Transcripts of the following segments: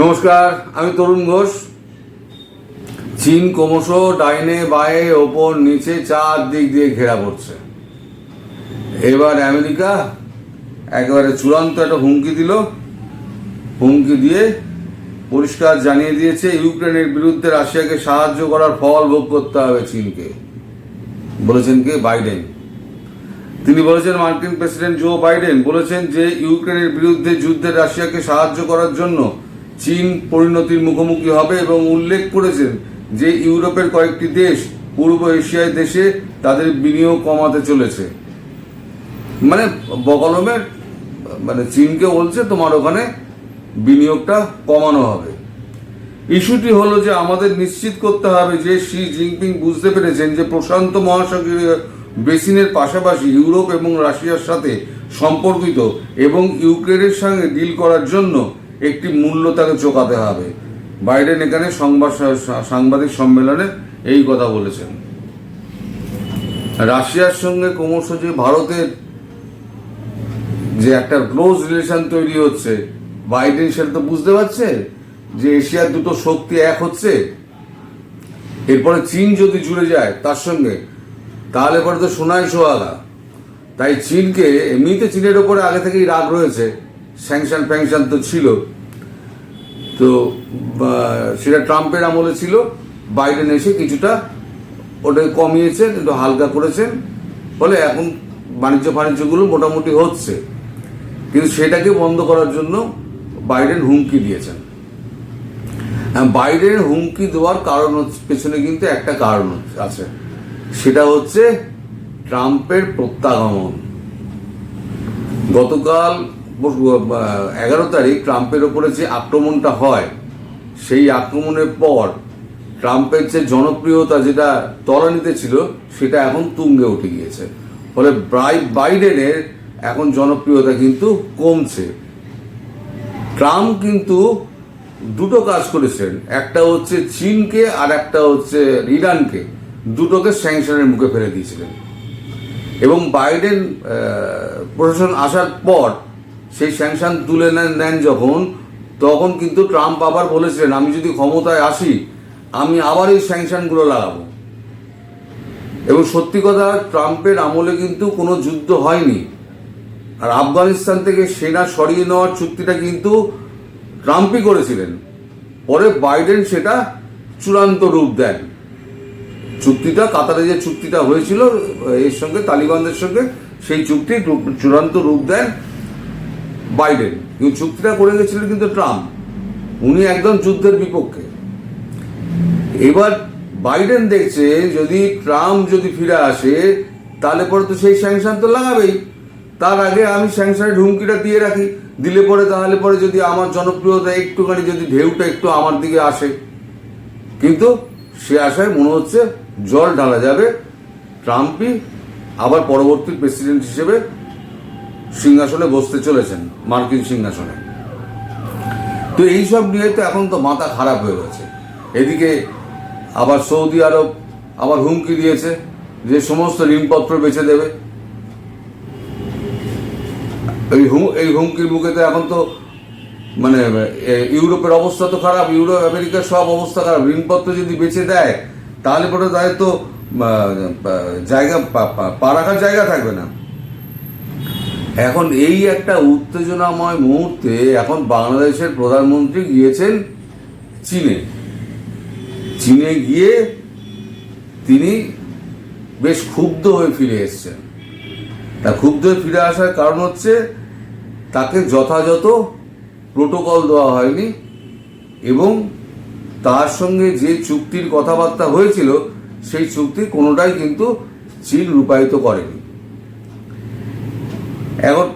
নমস্কার, আমি তরুণ ঘোষ। চীন ক্রমশ ডাইনে বায়ে, ওপর নিচে চার দিক দিয়ে ঘেরা পড়ছে এবার আমেরিকা একেবারে চূড়ান্ত একটা হুমকি দিল। হুমকি দিয়ে পরিষ্কার জানিয়ে দিয়েছে, ইউক্রেনের বিরুদ্ধে রাশিয়াকে সাহায্য করার ফল ভোগ করতে হবে চীনকে। বলেছেন কে? বাইডেন। তিনি বলেছেন, মার্কিন প্রেসিডেন্ট জো বাইডেন বলেছেন যে, ইউক্রেনের বিরুদ্ধে যুদ্ধে রাশিয়াকে সাহায্য করার জন্য চীন পরিণতির মুখোমুখি হবে এবং উল্লেখ করেছেন যে ইউরোপের কয়েকটি দেশ পূর্ব এশিয়ায় দেশে তাদের বিনিয়োগ কমাতে চলেছে। মানে বকলমের মানে চীনকে বলছে তোমার ওখানে বিনিয়োগটা কমানো হবে। ইস্যুটি হলো যে আমাদের নিশ্চিত করতে হবে যে শি জিনপিং বুঝতে পেরেছেন যে প্রশান্ত মহাসাগরীয় বেসিনের পাশাপাশি ইউরোপ এবং রাশিয়ার সাথে সম্পর্কিত এবং ইউক্রেনের সঙ্গে ডিল করার জন্য একটি মূল্য তাকে চোকাতে হবে। বাইডেন এখানে সংবাদ সাংবাদিক সম্মেলনে এই কথা বলেছেন। রাশিয়ার সঙ্গে ক্রমশ যে ভারতের যে একটা ক্লোজ রিলেশন তৈরি হচ্ছে, বাইডেন সেটা তো বুঝতে পারছে যে এশিয়ার দুটো শক্তি এক হচ্ছে। এরপরে চীন যদি জুড়ে যায় তার সঙ্গে, তাহলে পরে তো সোনাই সোহাগা। তাই চীনকে, এমনিতে চীনের ওপরে আগে থেকেই রাগ রয়েছে। স্যাংশন ফ্যাংশন তো ছিল। তো সেটা ট্রাম্পের আমলে ছিল। বাইডেন এসে কিছুটা ওটাকে কমিয়েছেন, একটু হালকা করেছেন। ফলে এখন বাণিজ্য ফাণিজ্যগুলো মোটামুটি হচ্ছে। কিন্তু সেটাকে বন্ধ করার জন্য বাইডেন হুমকি দিয়েছেন। বাইডেনের হুমকি দেওয়ার কারণ পেছনে কিন্তু একটা কারণ আছে। সেটা হচ্ছে ট্রাম্পের প্রত্যাগমন। গতকাল এগারো তারিখ ট্রাম্পের ওপরে যে আক্রমণটা হয়, সেই আক্রমণের পর ট্রাম্পের যে জনপ্রিয়তা যেটা তলানিতে ছিল, সেটা এখন তুঙ্গে উঠে গিয়েছে। ফলে বাইডেনের এখন জনপ্রিয়তা কিন্তু কমছে। ট্রাম্প কিন্তু দুটো কাজ করেছেন, একটা হচ্ছে চীনকে আর একটা হচ্ছে ইরানকে। দুটোকে স্যাংশনের মুখে ফেলে দিয়েছিলেন। এবং বাইডেন প্রশাসন আসার পর সেই স্যাংশন তুলে নেন যখন, তখন কিন্তু ট্রাম্প আবার বলেছিলেন, আমি যদি ক্ষমতায় আসি, আমি আবার এই স্যাংশনগুলো লাগাবো। এবং সত্যি কথা ট্রাম্পের আমলে কিন্তু কোনো যুদ্ধ হয়নি। আর আফগানিস্তান থেকে সেনা সরিয়ে নেওয়ার চুক্তিটা কিন্তু ট্রাম্পই করেছিলেন। পরে বাইডেন সেটা চূড়ান্ত রূপ দেন। চুক্তিটা, কাতারে যে চুক্তিটা হয়েছিল, এর সঙ্গে তালিবানদের সঙ্গে সেই চুক্তি চূড়ান্ত রূপ দেন। বাইডেন। কিন্তু চুক্তিটা করে গেছিলেন কিন্তু ট্রাম্প। উনি একদম যুদ্ধের বিপক্ষে। এবার বাইডেন দেখছে যদি ট্রাম্প যদি ফিরে আসে, তাহলে পরে তো সেই স্যাংশন তো লাগাবেই। তার আগে আমি স্যাংশনের হুমকিটা দিয়ে রাখি। দিলে পরে, তাহলে পরে যদি আমার জনপ্রিয়তা একটুখানি যদি ঢেউটা একটু আমার দিকে আসে। কিন্তু সে আশায় মনে হচ্ছে জল ঢালা যাবে। ট্রাম্পই আবার পরবর্তী প্রেসিডেন্ট হিসেবে সিংহাসনে বসতে চলেছেন, মার্কিন সিংহাসনে। তো এইসব নিয়ে তো এখন তো মাথা খারাপ হয়ে গেছে। এদিকে আবার সৌদি আরব আবার হুমকি দিয়েছে যে সমস্ত ঋণপত্র বেছে দেবে। এই হুম, এই হুমকির মুখে তো এখন তো মানে ইউরোপের অবস্থা তো খারাপ ইউরোপ আমেরিকার সব অবস্থা খারাপ। ঋণপত্র যদি বেছে দেয়, তাহলে পরে তাদের তো জায়গা পা রাখার জায়গা থাকবে না। এখন এই একটা উত্তেজনাময় মুহূর্তে এখন বাংলাদেশের প্রধানমন্ত্রী গিয়েছেন চীনে। চীনে গিয়ে তিনি বেশ ক্ষুব্ধ হয়ে ফিরে এসছেন। তা ক্ষুব্ধ হয়ে ফিরে আসার কারণ হচ্ছে তাকে যথাযথ প্রোটোকল দেওয়া হয়নি এবং তার সঙ্গে যে চুক্তির কথাবার্তা হয়েছিল, সেই চুক্তি কোনোটাই কিন্তু চীন রূপায়িত করেনি। এখন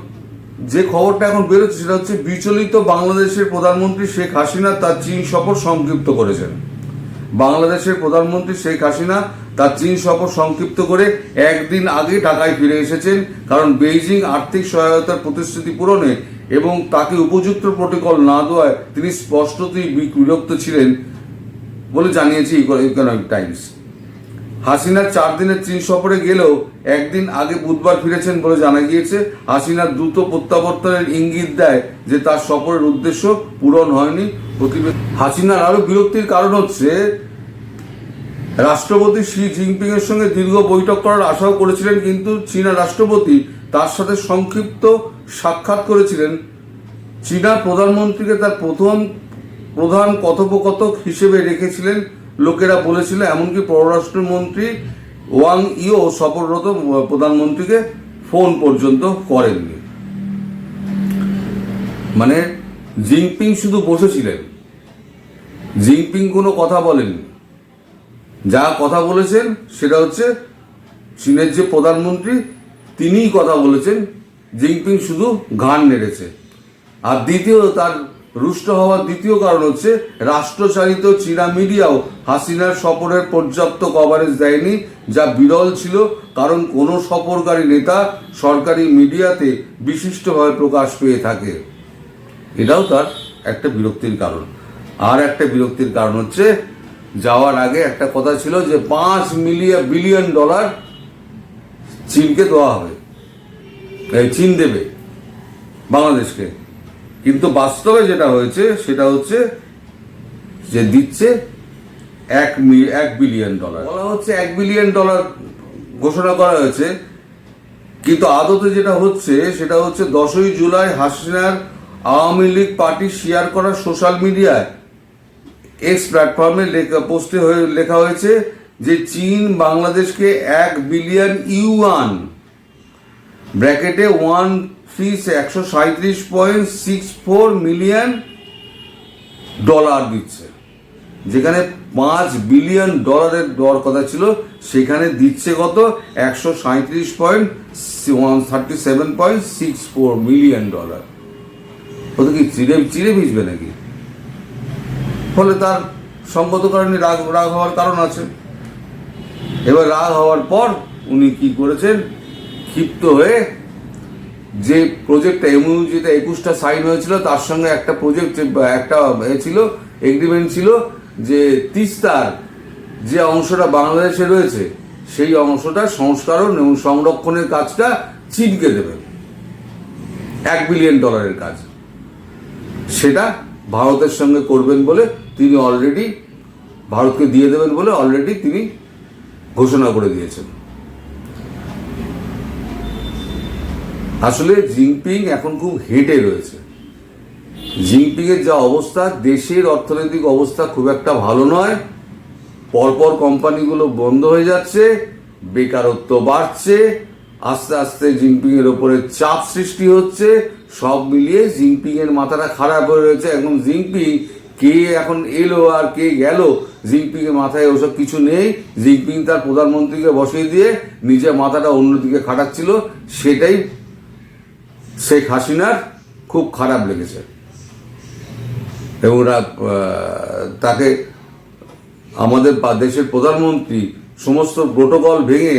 যে খবরটা এখন বেরোচ্ছে সেটা হচ্ছে বিচলিত বাংলাদেশের প্রধানমন্ত্রী শেখ হাসিনা তার চীন সফর সংক্ষিপ্ত করেছেন। বাংলাদেশের প্রধানমন্ত্রী শেখ হাসিনা তার চীন সফর সংক্ষিপ্ত করে একদিন আগে ঢাকায় ফিরে এসেছেন, কারণ বেইজিং আর্থিক সহায়তার প্রতিশ্রুতি পূরণে এবং তাকে উপযুক্ত প্রোটোকল না দেওয়ায় তিনি স্পষ্টতই বিরক্ত ছিলেন বলে জানিয়েছে ইকোনমিক টাইমস হাসিনার চার দিনের চীন সফরে গেলেও একদিন আগে বুধবার ফিরেছেন বলে জানা গিয়েছে। হাসিনার দ্রুত প্রত্যাবর্তনের ইঙ্গিত দেয় যে তার সফরের উদ্দেশ্য পূরণ হয়নি। হাসিনার আরও বিরক্তির কারণ হচ্ছে, রাষ্ট্রপতি শি জিনপিং এর সঙ্গে দীর্ঘ বৈঠক করার আশাও করেছিলেন, কিন্তু চীনা রাষ্ট্রপতি তার সাথে সংক্ষিপ্ত সাক্ষাৎ করেছিলেন। চীনা প্রধানমন্ত্রীকে তার প্রথম প্রধান কথোপকথক হিসেবে রেখেছিলেন লোকেরা বলেছিল, এমনকি পররাষ্ট্রমন্ত্রী ওয়াং ইও সফররত প্রধানমন্ত্রীকে ফোন পর্যন্ত করেননি। মানে জিনপিং শুধু বসেছিলেন। জিনপিং কোনো কথা বলেননি। যা কথা বলেছেন, সেটা হচ্ছে চীনের যে প্রধানমন্ত্রী, তিনিই কথা বলেছেন, জিনপিং শুধু ঘাড় নেড়েছে। আর দ্বিতীয় তার রুষ্ট হওয়ার দ্বিতীয় কারণ হচ্ছে রাষ্ট্রচালিত চীনা মিডিয়াও হাসিনার সফরের পর্যাপ্ত কভারেজ দেয়নি, যা বিরল ছিল, কারণ কোনো সফরকারী নেতা সরকারি মিডিয়াতে বিশিষ্টভাবে প্রকাশ পেয়ে থাকে। এটাও তার একটা বিরক্তির কারণ। আর একটা বিরক্তির কারণ হচ্ছে, যাওয়ার আগে একটা কথা ছিল যে পাঁচ মিলিয়ন বিলিয়ন ডলার চীনকে দেওয়া হবে। চীন দেবে বাংলাদেশকে। কিন্তু বাস্তবে যেটা হয়েছে, সেটা হচ্ছে যে দিচ্ছে এক এক বিলিয়ন ডলার বলা হচ্ছে এক বিলিয়ন ডলার ঘোষণা করা হয়েছে। কিন্তু আদতে যেটা হচ্ছে, সেটা হচ্ছে দশই জুলাই হাসিনার আওয়ামী লীগ পার্টি শেয়ার করা সোশ্যাল মিডিয়ায় এক্স প্ল্যাটফর্মে লেখা পোস্টে হয়ে, লেখা হয়েছে যে চীন বাংলাদেশকে এক বিলিয়ন ইউয়ান ব্র্যাকেটে ওয়ান থ্রি একশো সাঁত্রিশ point six four million dollar দিচ্ছে। যেখানে পাঁচ বিলিয়ন ডলারের দর কথা ছিল, সেখানে দিচ্ছে কত? একশো সাঁত্রিশ point one thirty seven point six four million dollar. ওটা কি চিড়ে চিড়ে ভিজবে নাকি? ফলে তার সঙ্গত কারণে রাগ রাগ হওয়ার কারণ আছে। এবার রাগ হওয়ার পর উনি কি করেছেন? ক্ষিপ্ত হয়ে যে প্রজেক্টটা এমন যেটা একুশটা সাইন হয়েছিল, তার সঙ্গে একটা প্রজেক্ট একটা ছিল এগ্রিমেন্ট ছিল যে তিস্তার যে অংশটা বাংলাদেশে রয়েছে, সেই অংশটা সংস্কারণ এবং সংরক্ষণের কাজটা চিনকে দেবেন এক বিলিয়ন ডলারের কাজ। সেটা ভারতের সঙ্গে করবেন বলে তিনি অলরেডি ভারতকে দিয়ে দেবেন বলে অলরেডি তিনি ঘোষণা করে দিয়েছেন। আসলে জিনপিং এখন খুব হেঁটে রয়েছে। জিনপিং এর যা অবস্থা, দেশের অর্থনৈতিক অবস্থা খুব একটা ভালো নয়। পরপর কোম্পানিগুলো বন্ধ হয়ে যাচ্ছে, বেকারত্ব বাড়ছে, আস্তে আস্তে জিনপিং এর ওপরে চাপ সৃষ্টি হচ্ছে। সব মিলিয়ে জিনপিং এর মাথাটা খারাপ হয়ে রয়েছে। এখন জিনপিং কে এখন এলো আর কে গেল, জিনপিং এর মাথায় ওসব কিছু নেই। জিনপিং তার প্রধানমন্ত্রীকে বসিয়ে দিয়ে নিজের মাথাটা অন্যদিকে খাটাচ্ছিল। সেটাই শেখ হাসিনার খুব খারাপ লেগেছে। এবং তাকে আমাদের দেশের প্রধানমন্ত্রী সমস্ত প্রোটোকল ভেঙে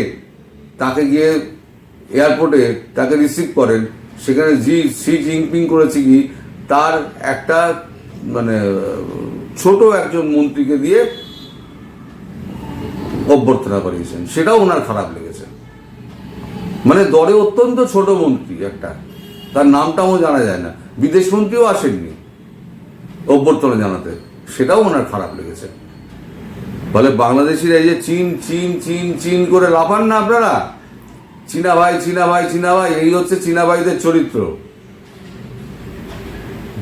তাকে গিয়ে এয়ারপোর্টে তাকে রিসিভ করেন। সেখানে জি, সি জিনপিং করেছে কি, তার একটা মানে ছোট একজন মন্ত্রীকে দিয়ে অভ্যর্থনা করিয়েছেন। সেটাও ওনার খারাপ লেগেছে। মানে দরে অত্যন্ত ছোট মন্ত্রী একটা। তার নামটাও জানা যায় না। বিদেশ মন্ত্রীও আসেননি অভ্যর্থনা জানাতে। সেটাও ওনার খারাপ লেগেছে। ফলে বাংলাদেশিরা এই যে চীন চীন চীন চীন করে লাফান না আপনারা? চীনা ভাই চীনা ভাই চীনা ভাই, এই হচ্ছে চীনা ভাইদের চরিত্র।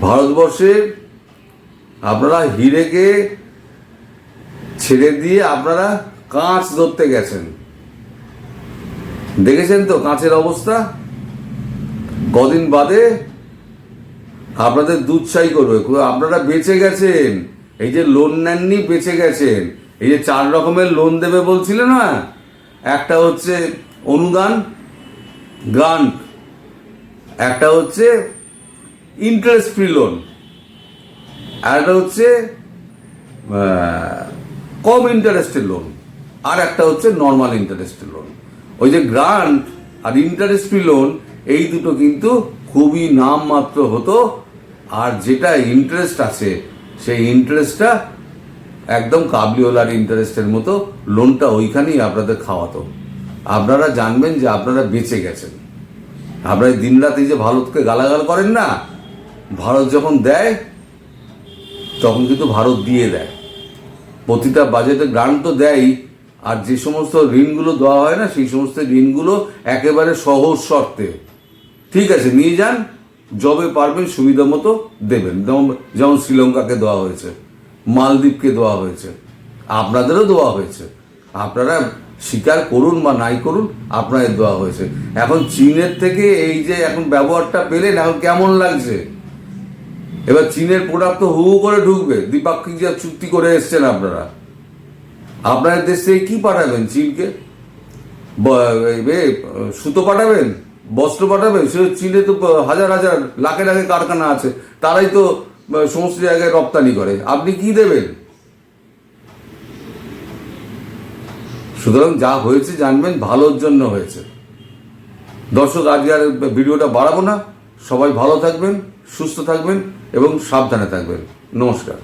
ভারতবর্ষে আপনারা হিরেকে ছেড়ে দিয়ে আপনারা কাঁচ ধরতে গেছেন। দেখেছেন তো কাঁচের অবস্থা? কদিন বাদে আপনাদের দুধ চাই করবে। আপনারা বেঁচে গেছেন। এই যে লোন নেননি, বেঁচে গেছেন। এই যে চার রকমের লোন দেবে বলছিল না? একটা হচ্ছে অনুদান গ্রান্ট একটা হচ্ছে ইন্টারেস্ট ফ্রি লোন আর একটা হচ্ছে কম ইন্টারেস্টের লোন আর একটা হচ্ছে নর্মাল ইন্টারেস্টের লোন ওই যে গ্রান্ট আর ইন্টারেস্ট ফ্রি লোন এই দুটো কিন্তু খুবই নামমাত্র হতো, আর যেটা ইন্টারেস্ট আছে, সেই ইন্টারেস্টটা একদম কাবলিওলার ইন্টারেস্টের মতো লোনটা ওইখানেই আপনাদের খাওয়াতো। আপনারা জানবেন যে আপনারা বেঁচে গেছেন। আপনারা দিনরাত যে ভারতকে গালাগাল করেন না, ভারত যখন দেয়, তখন কিন্তু ভারত দিয়ে দেয়। প্রতিটা বাজেটে গ্রান্ট তো দেয়ই, আর যে সমস্ত ঋণগুলো দেওয়া হয় না, সেই সমস্ত ঋণগুলো একেবারে সহজ শর্তে। ঠিক আছে, নিয়ে যান, যবে পারবেন সুবিধা মতো দেবেন। যেমন যেমন শ্রীলঙ্কাকে দেওয়া হয়েছে, মালদ্বীপকে দেওয়া হয়েছে, আপনাদেরও দেওয়া হয়েছে। আপনারা স্বীকার করুন বা নাই করুন, আপনাদের দেওয়া হয়েছে। এখন চীনের থেকে এই যে এখন ব্যবহারটা পেলেন, এখন কেমন লাগছে? এবার চীনের প্রোডাক্ট তো হু হু করে ঢুকবে। দ্বিপাক্ষিক যা চুক্তি করে এসছেন আপনারা। আপনাদের দেশ থেকে কি পাঠাবেন চীনকে? সুতো পাঠাবেন? বস্ত্র পাঠাবেন সে চীনে তো হাজার হাজার, লাখে লাখে কারখানা আছে। তারাই তো সমস্ত জায়গায় রপ্তানি করে। আপনি কি দেবেন? সুতরাং যা হয়েছে জানবেন, ভালোর জন্য হয়েছে। দর্শক, আজকে আর ভিডিওটা বাড়াবো না। সবাই ভালো থাকবেন, সুস্থ থাকবেন এবং সাবধানে থাকবেন। নমস্কার।